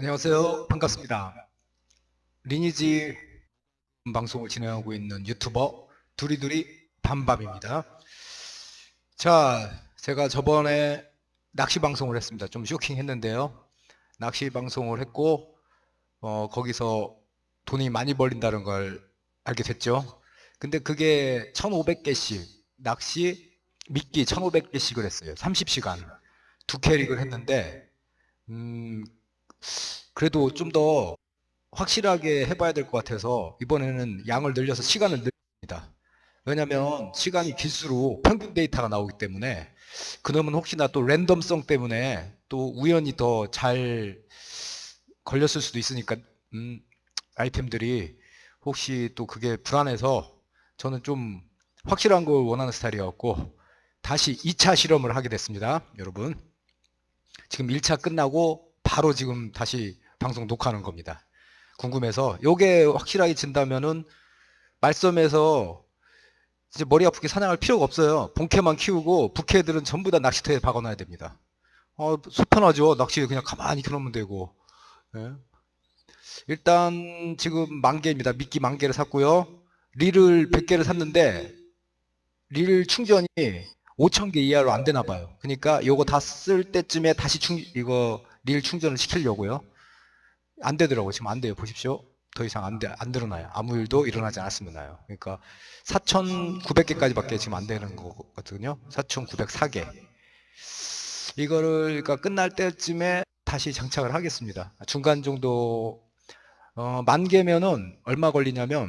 안녕하세요. 반갑습니다. 리니지 방송을 진행하고 있는 유튜버 두리두리 밤밤입니다. 자, 제가 저번에 낚시 방송을 했습니다. 좀 쇼킹했는데요. 낚시 방송을 했고, 어, 거기서 돈이 많이 벌린다는 걸 알게 됐죠. 근데 그게 1,500개씩, 낚시 미끼 1,500개씩을 했어요. 30시간. 두 캐릭을 했는데, 음, 그래도 좀 더 확실하게 해봐야 될 것 같아서 이번에는 양을 늘려서 시간을 늘립니다. 왜냐면 시간이 길수록 평균 데이터가 나오기 때문에 그놈은 혹시나 또 랜덤성 때문에 또 우연히 더 잘 걸렸을 수도 있으니까 음, 아이템들이 혹시 또 그게 불안해서 저는 좀 확실한 걸 원하는 스타일이었고 다시 2차 실험을 하게 됐습니다. 여러분. 지금 1차 끝나고 바로 지금 다시 방송 녹화하는 겁니다. 궁금해서 요게 확실하게 진다면은 말섬에서 이제 머리 아프게 사냥할 필요가 없어요. 본캐만 키우고 부캐들은 전부 다 낚시터에 박아놔야 됩니다. 어, 속편하죠. 낚시 그냥 가만히 켜놓으면 되고. 예. 일단 지금 만 개입니다. 미끼 만 개를 샀고요. 릴을 100개를 샀는데 릴 충전이 5,000개 이하로 안 되나 봐요. 그러니까 요거 다 쓸 때쯤에 다시 충 이거 릴 충전을 시키려고요. 안 되더라고요. 지금 안 돼요. 보십시오. 더 이상 안, 돼, 안 드러나요. 아무 일도 일어나지 않았으면 나요. 그러니까 4,900개까지 밖에 지금 안 되는 거거든요. 4,904개. 이거를 그러니까 끝날 때쯤에 다시 장착을 하겠습니다. 중간 정도 어, 만 개면은 얼마 걸리냐면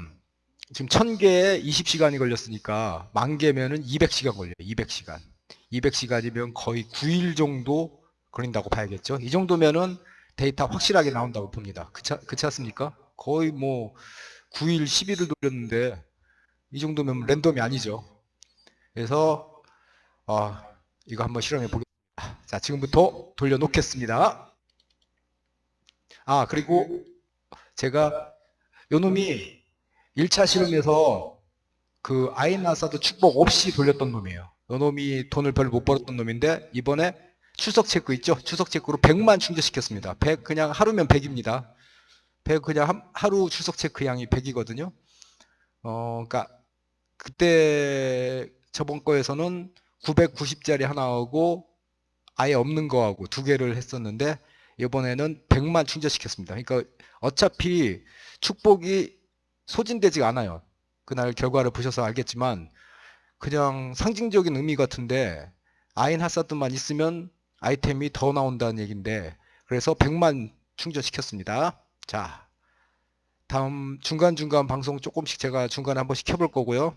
지금 1000개에 20시간이 걸렸으니까 만 개면은 200시간 걸려요. 200시간. 200시간이면 거의 9일 정도 걸린다고 봐야겠죠. 이 정도면은 데이터 확실하게 나온다고 봅니다. 그치, 그치 않습니까? 거의 뭐 9일, 10일을 돌렸는데 이 정도면 랜덤이 아니죠. 그래서 어, 이거 한번 실험해 보겠습니다. 자, 지금부터 돌려놓겠습니다. 아, 그리고 제가 요 놈이 1차 실험에서 그 아이나사도 축복 없이 돌렸던 놈이에요. 요 놈이 돈을 별로 못 벌었던 놈인데 이번에 추석 체크 있죠? 추석 체크로 100만 충전시켰습니다. 100 그냥 하루면 100입니다. 100 그냥 한- 하루 추석 체크 양이 100이거든요. 어, 그러니까 그때 저번 거에서는 990짜리 하나하고 아예 없는 거하고 두 개를 했었는데 이번에는 100만 충전시켰습니다. 그러니까 어차피 축복이 소진되지가 않아요. 그날 결과를 보셔서 알겠지만 그냥 상징적인 의미 같은데 아인 하사드만 있으면 아이템이 더 나온다는 얘기인데 그래서 100만 충전시켰습니다. 자, 다음 중간중간 방송 조금씩 제가 중간에 한 번씩 켜볼 거고요.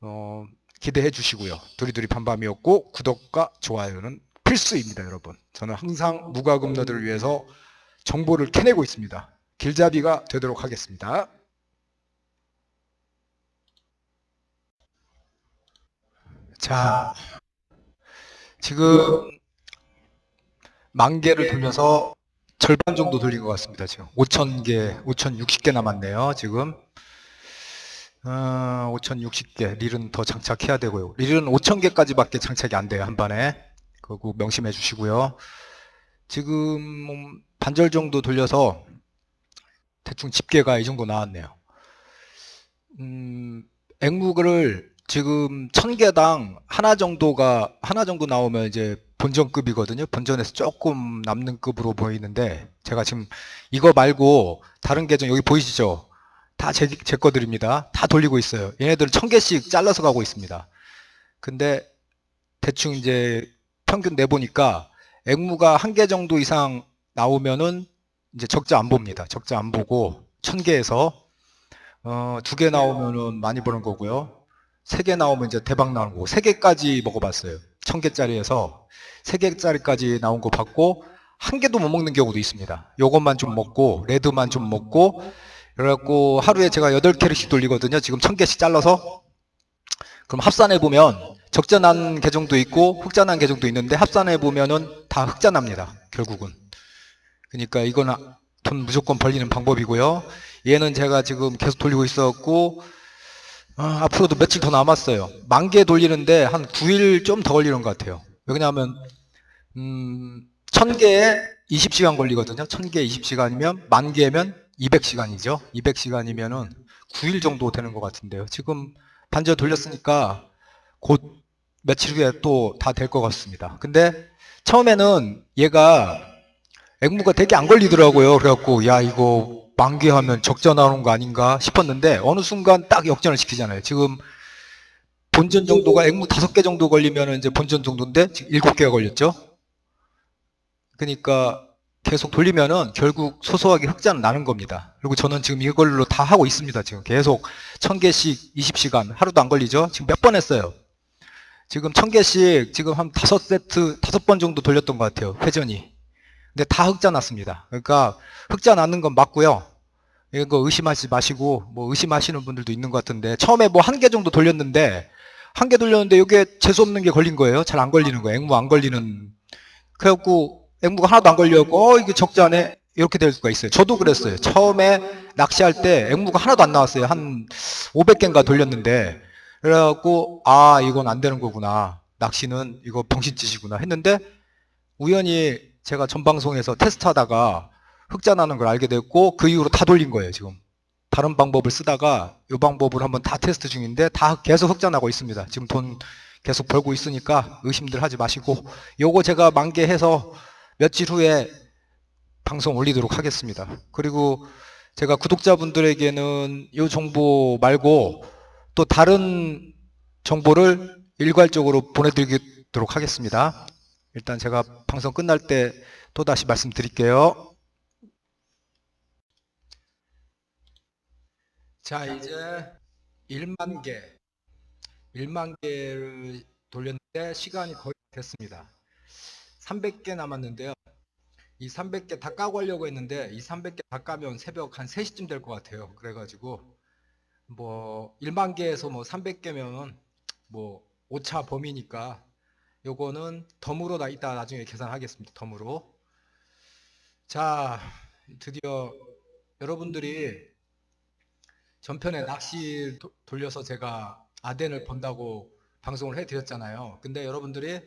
어, 기대해 주시고요. 두리두리 밤밤이었고 구독과 좋아요는 필수입니다, 여러분. 저는 항상 무과금러들을 위해서 정보를 캐내고 있습니다. 길잡이가 되도록 하겠습니다. 자, 지금 만 개를 돌려서 절반 정도 돌린 것 같습니다. 지금 5천 개, 5,060개 남았네요. 지금 어, 5,060개. 릴은 더 장착해야 되고요. 릴은 5,000개까지밖에 장착이 안 돼요. 한 반에. 그거 명심해 주시고요. 지금 반절 정도 돌려서 대충 집게가 이 정도 나왔네요. 음, 액무를 지금 1000개당 하나 정도가 하나 정도 나오면 이제 본전급이거든요. 본전에서 조금 남는 급으로 보이는데 제가 지금 이거 말고 다른 계정 여기 보이시죠? 다제 제 거들입니다. 다 돌리고 있어요. 얘네들은 1000개씩 잘라서 가고 있습니다. 근데 대충 이제 평균 내보니까 액무가 한 개 정도 이상 나오면은 이제 적자 안 봅니다. 적자 안 보고 1000개에서 어, 두 개 나오면은 많이 버는 거고요. 세 개 나오면 이제 대박 나는 거고, 세 개까지 먹어봤어요. 천 개짜리에서 세 개짜리까지 나온 거 봤고, 한 개도 못 먹는 경우도 있습니다. 요것만 좀 먹고, 레드만 좀 먹고, 그래갖고 하루에 제가 여덟 캐릭씩 돌리거든요. 지금 천 개씩 잘라서. 그럼 합산해 보면 적자 난 계정도 있고 흑자 난 계정도 있는데 합산해 보면은 다 흑자 납니다. 결국은. 그러니까 이거는 돈 무조건 벌리는 방법이고요. 얘는 제가 지금 계속 돌리고 있었고 아, 앞으로도 며칠 더 남았어요. 만 개 돌리는데 한 9일 좀 더 걸리는 것 같아요. 왜냐하면 음, 1000개에 20시간 걸리거든요. 1000개에 20시간이면 만 개면 200시간이죠. 200시간이면은 9일 정도 되는 것 같은데요. 지금 반절 돌렸으니까 곧 며칠 후에 또 다 될 것 같습니다. 근데 처음에는 얘가 앵무가 되게 안 걸리더라고요. 그래갖고 야 이거 만개하면 적자 나오는 거 아닌가 싶었는데 어느 순간 딱 역전을 시키잖아요. 지금 본전 정도가 앵무 다섯 개 정도 걸리면 이제 본전 정도인데 지금 일곱 개가 걸렸죠. 그러니까 계속 돌리면은 결국 소소하게 흑자는 나는 겁니다. 그리고 저는 지금 이걸로 다 하고 있습니다. 지금 계속 천 개씩 20시간 하루도 안 걸리죠. 지금 몇 번 했어요. 지금 천 개씩 지금 한 다섯 세트 다섯 번 정도 돌렸던 것 같아요. 회전이. 근데 다 흑자 났습니다. 그러니까 흑자 나는 건 맞고요. 이거 의심하지 마시고 뭐 의심하시는 분들도 있는 것 같은데 처음에 뭐 한 개 정도 돌렸는데 한 개 돌렸는데 이게 재수 없는 게 걸린 거예요. 잘 안 걸리는 거예요. 앵무 안 걸리는. 그래갖고 앵무가 하나도 안 걸려갖고 어 이게 적자네 이렇게 될 수가 있어요. 저도 그랬어요. 처음에 낚시할 때 앵무가 하나도 안 나왔어요. 한 500개인가 돌렸는데 그래갖고 아 이건 안 되는 거구나. 낚시는 이거 병신짓이구나 했는데 우연히 제가 전 방송에서 테스트하다가 흑자 나는 걸 알게 됐고 그 이후로 다 돌린 거예요 지금. 다른 방법을 쓰다가 이 방법을 한번 다 테스트 중인데 다 계속 흑자 나고 있습니다. 지금 돈 계속 벌고 있으니까 의심들 하지 마시고 요거 제가 만개해서 며칠 후에 방송 올리도록 하겠습니다. 그리고 제가 구독자분들에게는 이 정보 말고 또 다른 정보를 일괄적으로 보내드리도록 하겠습니다 일단 제가 방송 끝날 때 또 다시 말씀드릴게요. 자, 이제 1만 개, 1만 개를 돌렸는데 시간이 거의 됐습니다. 300개 남았는데요. 이 300개 다 까고 하려고 했는데 이 300개 다 까면 새벽 한 3시쯤 될 것 같아요. 그래가지고 뭐 1만 개에서 뭐 300개면 뭐 5차 범위니까 요거는 덤으로 나 이따 나중에 계산하겠습니다. 덤으로. 자, 드디어 여러분들이 전편에 낚시 도- 돌려서 제가 아덴을 번다고 방송을 해드렸잖아요. 근데 여러분들이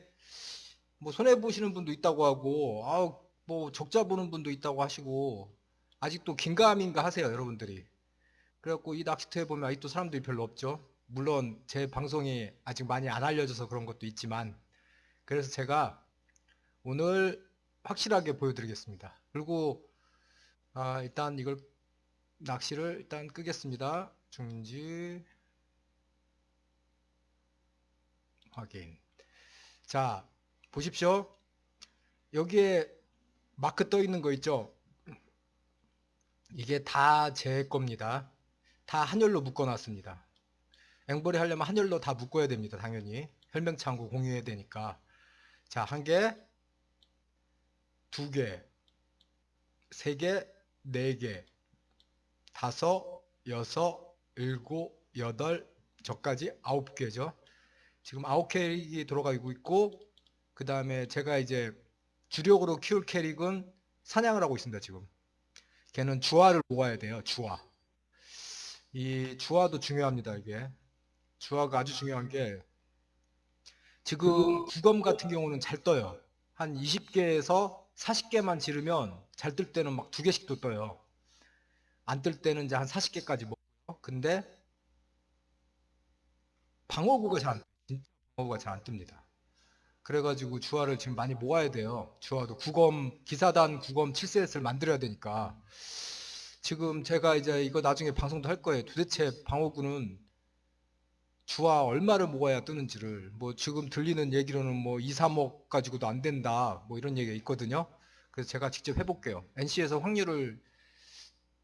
뭐 손해 보시는 분도 있다고 하고, 아우 뭐 적자 보는 분도 있다고 하시고, 아직도 긴가민가 하세요, 여러분들이. 그래갖고 이 낚시터에 보면 아직도 사람들이 별로 없죠. 물론 제 방송이 아직 많이 안 알려져서 그런 것도 있지만, 그래서 제가 오늘 확실하게 보여드리겠습니다. 그리고 아, 일단 이걸 낚시를 일단 끄겠습니다. 중지 확인. 자, 보십시오. 여기에 마크 떠 있는 거 있죠? 이게 다 제 겁니다. 다 한열로 묶어 놨습니다. 앵벌이 하려면 한열로 다 묶어야 됩니다. 당연히. 혈맹창구 공유해야 되니까. 자, 한 개, 두 개, 세 개, 네 개, 다섯, 여섯, 일곱, 여덟, 저까지 아홉 개죠. 지금 아홉 캐릭이 들어가고 있고, 그 다음에 제가 이제 주력으로 키울 캐릭은 사냥을 하고 있습니다, 지금. 걔는 주화를 모아야 돼요, 주화. 이 주화도 중요합니다, 이게. 주화가 아주 중요한 게, 지금 구검 같은 경우는 잘 떠요. 한 20개에서 40개만 지르면 잘 뜰 때는 막 두 개씩도 떠요. 안 뜰 때는 이제 한 40개까지 먹어요. 근데 방어구가 잘 안, 진짜 방어구가 잘 안 뜹니다. 그래가지고 주화를 지금 많이 모아야 돼요. 주화도 구검, 기사단 구검 7셋을 만들어야 되니까. 지금 제가 이제 이거 나중에 방송도 할 거예요. 도대체 방어구는 주화 얼마를 모아야 뜨는지를 뭐 지금 들리는 얘기로는 뭐 2, 3억 가지고도 안 된다 뭐 이런 얘기가 있거든요. 그래서 제가 직접 해볼게요. NC에서 확률을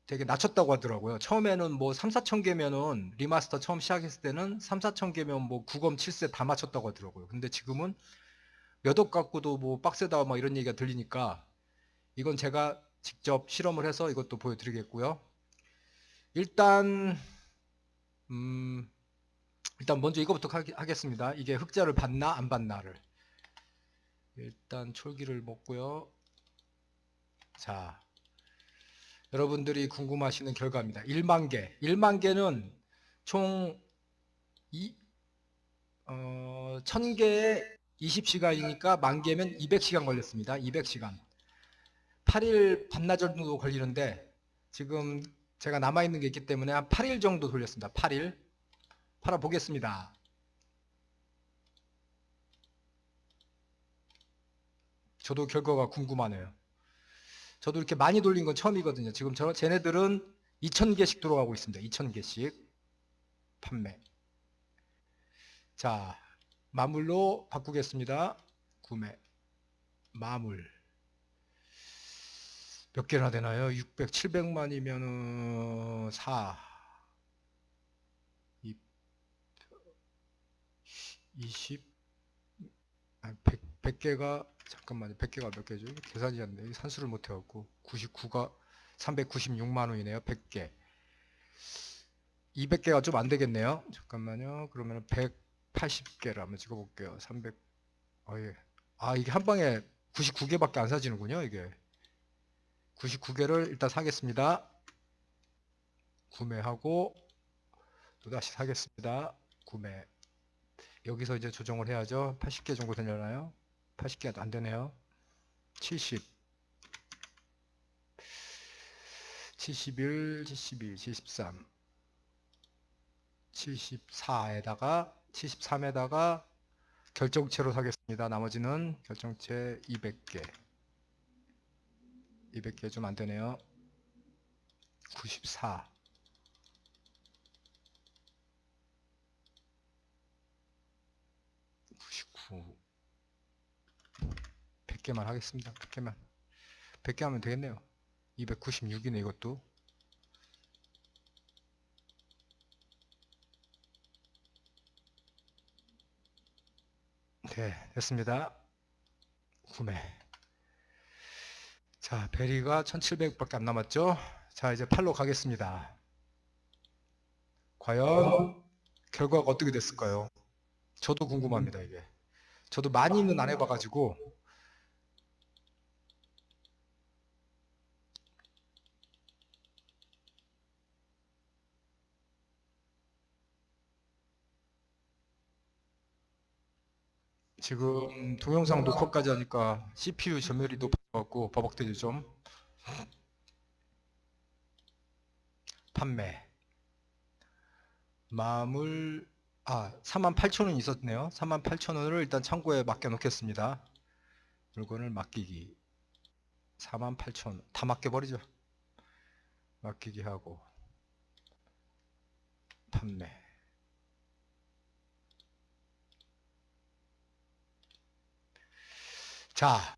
되게 낮췄다고 하더라고요. 처음에는 뭐 3, 4천 개면은 리마스터 처음 시작했을 때는 3, 4천 개면 뭐 9검 7세 다 맞췄다고 하더라고요. 근데 지금은 몇 억 갖고도 뭐 빡세다 뭐 이런 얘기가 들리니까 이건 제가 직접 실험을 해서 이것도 보여드리겠고요. 일단 음 일단 먼저 이거부터 하겠습니다. 이게 흑자를 받나 안 받나를. 일단 촐기를 먹고요. 자, 여러분들이 궁금하시는 결과입니다. 1만 개. 1만 개는 총 이, 어, 1000개에 20시간이니까 만 개면 200시간 걸렸습니다. 200시간. 8일 반나절 정도 걸리는데 지금 제가 남아있는 게 있기 때문에 한 8일 정도 돌렸습니다. 8일. 팔아보겠습니다. 저도 결과가 궁금하네요. 저도 이렇게 많이 돌린 건 처음이거든요. 지금 저, 쟤네들은 2,000개씩 들어가고 있습니다. 2,000개씩 판매. 자, 마물로 바꾸겠습니다. 구매. 마물. 몇 개나 되나요? 600, 700만이면은 4. 20, 아, 100, 100 개가, 잠깐만요. 100개가 몇 개죠? 계산이 안 돼. 산수를 못 해갖고. 99가 396만 원이네요. 100개. 200개가 좀 안 되겠네요. 잠깐만요. 그러면 180개를 한번 찍어볼게요. 300, 아, 예. 아, 이게 한 방에 99개밖에 안 사지는군요. 이게. 99개를 일단 사겠습니다. 구매하고 또 다시 사겠습니다. 구매. 여기서 이제 조정을 해야죠. 80개 정도 되려나요? 80개가 안 되네요. 70. 71, 72, 73. 74에다가 73에다가 결정체로 사겠습니다. 나머지는 결정체 200개. 200개 좀 안 되네요. 94. 99. 100개만 하겠습니다. 100개만. 100개 하면 되겠네요. 296이네 이것도. 네, 됐습니다. 구매. 자, 베리가 1700밖에 안 남았죠? 자, 이제 팔로 가겠습니다. 과연 결과가 어떻게 됐을까요? 저도 궁금합니다, 이게. 저도 많이는 안 해봐가지고. 지금 동영상 녹화까지 하니까 CPU 점유율이 높아갖고 버벅대죠 좀. 판매. 마물 아 38,000원 있었네요. 38,000원을 일단 창고에 맡겨 놓겠습니다. 물건을 맡기기. 48,000원 다 맡겨 버리죠. 맡기기 하고 판매. 자,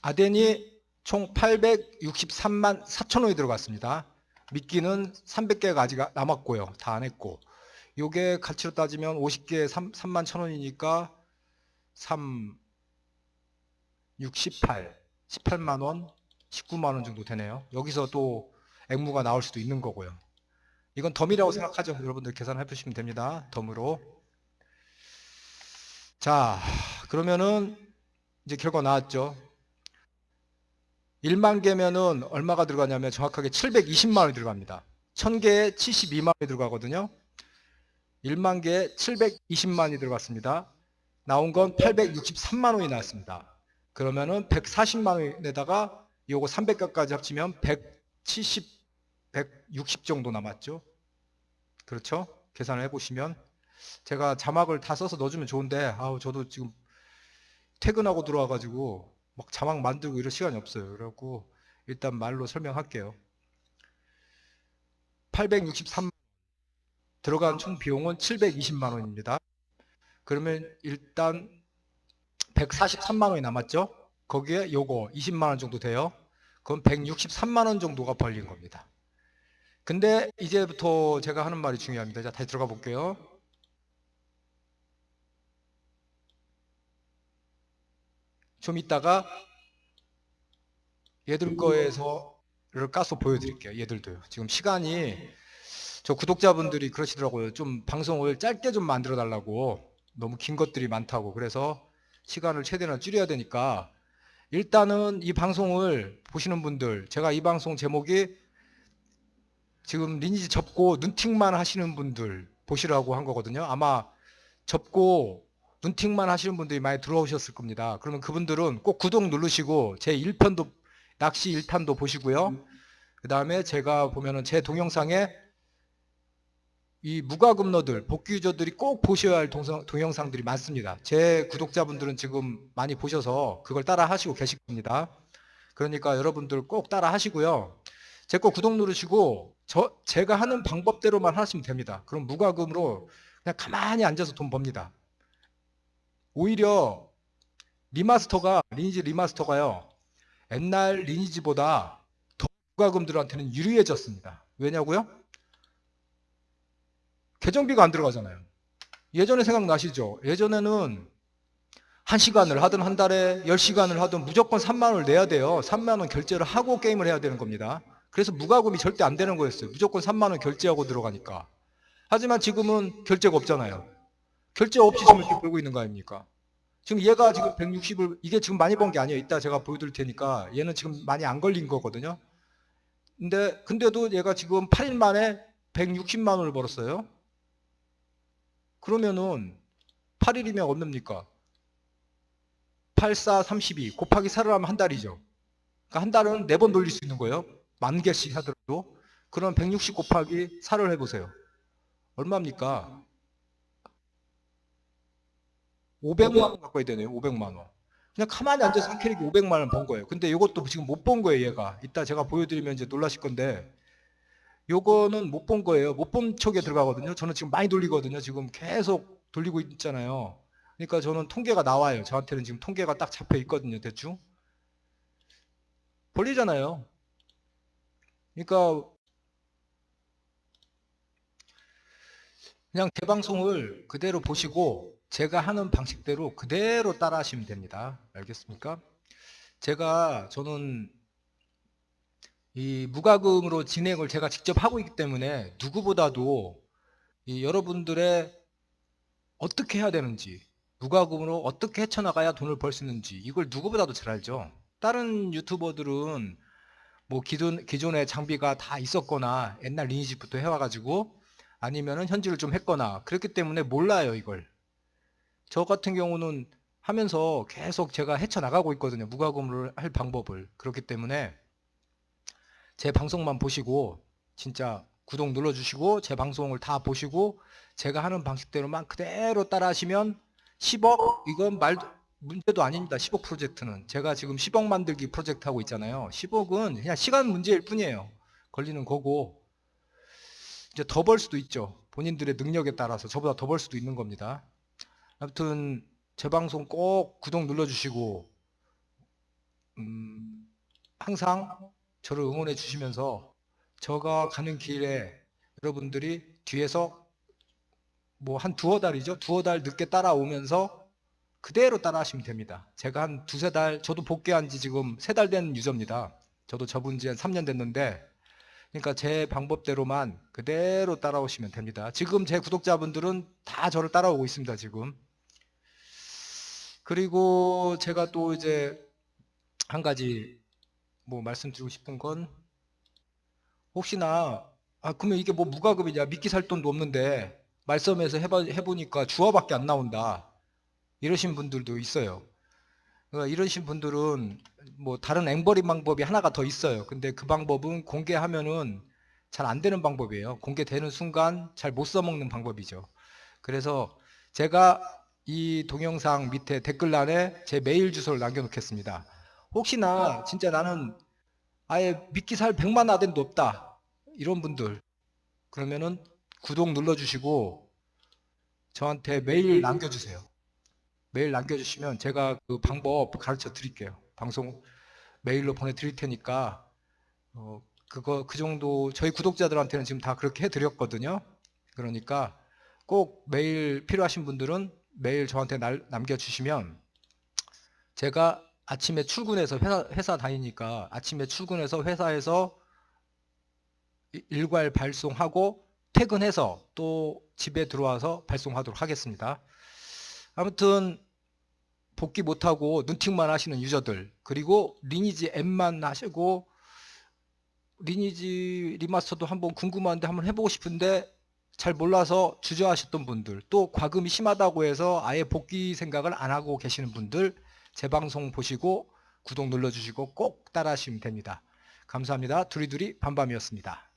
아덴이 총 863만 4천 원이 들어갔습니다. 미끼는 300개가 아직 남았고요. 다 안 했고. 요게 가치로 따지면 50개에 3, 3만 1천원이니까 3, 6, 18, 18만 원, 19만 원 정도 되네요. 여기서 또 액무가 나올 수도 있는 거고요. 이건 덤이라고 생각하죠. 여러분들 계산해 보시면 됩니다. 덤으로. 자, 그러면은 이제 결과 나왔죠. 1만 개면은 얼마가 들어가냐면 정확하게 720만 원이 들어갑니다. 1000개에 72만 원이 들어가거든요. 1만 개에 720만 원이 들어갔습니다. 나온 건 863만 원이 나왔습니다. 그러면은 140만 원에다가 요거 300개까지 합치면 170, 160 정도 남았죠. 그렇죠? 계산을 해보시면 제가 자막을 다 써서 넣어주면 좋은데 아우 저도 지금 퇴근하고 들어와가지고 막 자막 만들고 이럴 시간이 없어요. 그래갖고 일단 말로 설명할게요. 863만 들어간 총 비용은 720만 원입니다. 그러면 일단 143만 원이 남았죠? 거기에 요거 20만 원 정도 돼요. 그럼 163만 원 정도가 벌린 겁니다. 근데 이제부터 제가 하는 말이 중요합니다. 자, 다시 들어가 볼게요. 좀 이따가 얘들 거에서를 까서 보여드릴게요. 얘들도요. 지금 시간이 저 구독자분들이 그러시더라고요. 좀 방송을 짧게 좀 만들어 달라고 너무 긴 것들이 많다고 그래서 시간을 최대한 줄여야 되니까 일단은 이 방송을 보시는 분들 제가 이 방송 제목이 지금 리니지 접고 눈팅만 하시는 분들 보시라고 한 거거든요. 아마 접고 눈팅만 하시는 분들이 많이 들어오셨을 겁니다. 그러면 그분들은 꼭 구독 누르시고 제 1편도 낚시 1탄도 보시고요. 그 다음에 제가 보면은 제 동영상에 이 무과금러들, 복귀 유저들이 꼭 보셔야 할 동상, 동영상들이 많습니다. 제 구독자분들은 지금 많이 보셔서 그걸 따라 하시고 계실 겁니다. 그러니까 여러분들 꼭 따라 하시고요. 제 거 구독 누르시고 저 제가 하는 방법대로만 하시면 됩니다. 그럼 무과금으로 그냥 가만히 앉아서 돈 법니다. 오히려 리마스터가 리니지 리마스터가요. 옛날 리니지보다 더 무과금들한테는 유리해졌습니다. 왜냐고요? 계정비가 안 들어가잖아요. 예전에 생각나시죠? 예전에는 한 시간을 하든 한 달에 10시간을 하든 무조건 3만 원을 내야 돼요. 3만 원 결제를 하고 게임을 해야 되는 겁니다. 그래서 무과금이 절대 안 되는 거였어요. 무조건 3만 원 결제하고 들어가니까. 하지만 지금은 결제가 없잖아요. 결제 없이 지금 이렇게 벌고 있는 거 아닙니까? 지금 얘가 지금 160을 이게 지금 많이 번 게 아니에요. 이따 제가 보여드릴 테니까 얘는 지금 많이 안 걸린 거거든요. 근데 근데도 얘가 지금 8일 만에 160만 원을 벌었어요. 그러면은 8일이면 얼마입니까? 8, 4, 32 곱하기 4를 하면 한 달이죠. 그러니까 한 달은 네 번 돌릴 수 있는 거예요. 만 개씩 하더라도. 그럼 160 곱하기 4를 해보세요. 얼마입니까? 500만 원 갖고 해야 되네요. 500만 원. 그냥 가만히 앉아서 한 캐릭이 500만 원 번 거예요. 근데 이것도 지금 못 본 거예요, 얘가. 이따 제가 보여드리면 이제 놀라실 건데, 요거는 못 본 거예요. 못 본 척에 들어가거든요. 저는 지금 많이 돌리거든요. 지금 계속 돌리고 있잖아요. 그러니까 저는 통계가 나와요. 저한테는 지금 통계가 딱 잡혀 있거든요. 대충. 벌리잖아요. 그러니까 그냥 제 방송을 그대로 보시고 제가 하는 방식대로 그대로 따라 하시면 됩니다. 알겠습니까? 제가 저는 이 무과금으로 진행을 제가 직접 하고 있기 때문에 누구보다도 이 여러분들의 어떻게 해야 되는지 무과금으로 어떻게 헤쳐나가야 돈을 벌 수 있는지 이걸 누구보다도 잘 알죠. 다른 유튜버들은 뭐 기존 기존의 장비가 다 있었거나 옛날 리니지부터 해와가지고 아니면은 현질을 좀 했거나 그렇기 때문에 몰라요 이걸. 저 같은 경우는 하면서 계속 제가 헤쳐나가고 있거든요. 무과금으로 할 방법을. 그렇기 때문에 제 방송만 보시고 진짜 구독 눌러주시고 제 방송을 다 보시고 제가 하는 방식대로만 그대로 따라 하시면 10억 이건 말 문제도 아닙니다. 10억 프로젝트는 제가 지금 10억 만들기 프로젝트 하고 있잖아요. 10억은 그냥 시간 문제일 뿐이에요. 걸리는 거고 이제 더 벌 수도 있죠. 본인들의 능력에 따라서 저보다 더 벌 수도 있는 겁니다. 아무튼 제 방송 꼭 구독 눌러주시고 음, 항상 저를 응원해 주시면서 저가 가는 길에 여러분들이 뒤에서 뭐 한 두어 달이죠. 두어 달 늦게 따라오면서 그대로 따라 하시면 됩니다. 제가 한 두세 달, 저도 복귀한 지 지금 세 달 된 유저입니다. 저도 접은 지 한 3년 됐는데, 그러니까 제 방법대로만 그대로 따라오시면 됩니다. 지금 제 구독자분들은 다 저를 따라오고 있습니다, 지금. 그리고 제가 또 이제 한 가지 뭐 말씀드리고 싶은 건 혹시나 아 그러면 이게 뭐 무과금이냐? 미끼 살 돈도 없는데 말씀에서 해봐, 해보니까 주어밖에 안 나온다. 이러신 분들도 있어요. 그러니까 이러신 분들은 뭐 다른 앵벌이 방법이 하나가 더 있어요. 근데 그 방법은 공개하면은 잘 안 되는 방법이에요. 공개되는 순간 잘 못 써먹는 방법이죠. 그래서 제가 이 동영상 밑에 댓글란에 제 메일 주소를 남겨놓겠습니다. 혹시나 진짜 나는 아예 미끼 살 100만 아덴도 없다. 이런 분들 그러면은 구독 눌러주시고 저한테 메일 남겨주세요. 메일 남겨주시면 제가 그 방법 가르쳐 드릴게요. 방송 메일로 보내드릴 테니까 어, 그거 그 정도 저희 구독자들한테는 지금 다 그렇게 해드렸거든요. 그러니까 꼭 메일 필요하신 분들은 메일 저한테 날- 남겨주시면 제가 아침에 출근해서 회사, 회사 다니니까 아침에 출근해서 회사에서 이- 일괄 발송하고 퇴근해서 또 집에 들어와서 발송하도록 하겠습니다. 아무튼 복귀 못하고 눈팅만 하시는 유저들 그리고 리니지 M만 하시고 리니지 리마스터도 한번 궁금한데 한번 해보고 싶은데 잘 몰라서 주저하셨던 분들, 또 과금이 심하다고 해서 아예 복귀 생각을 안 하고 계시는 분들, 제 방송 보시고 구독 눌러주시고 꼭 따라 하시면 됩니다. 감사합니다. 두리두리 밤밤이었습니다.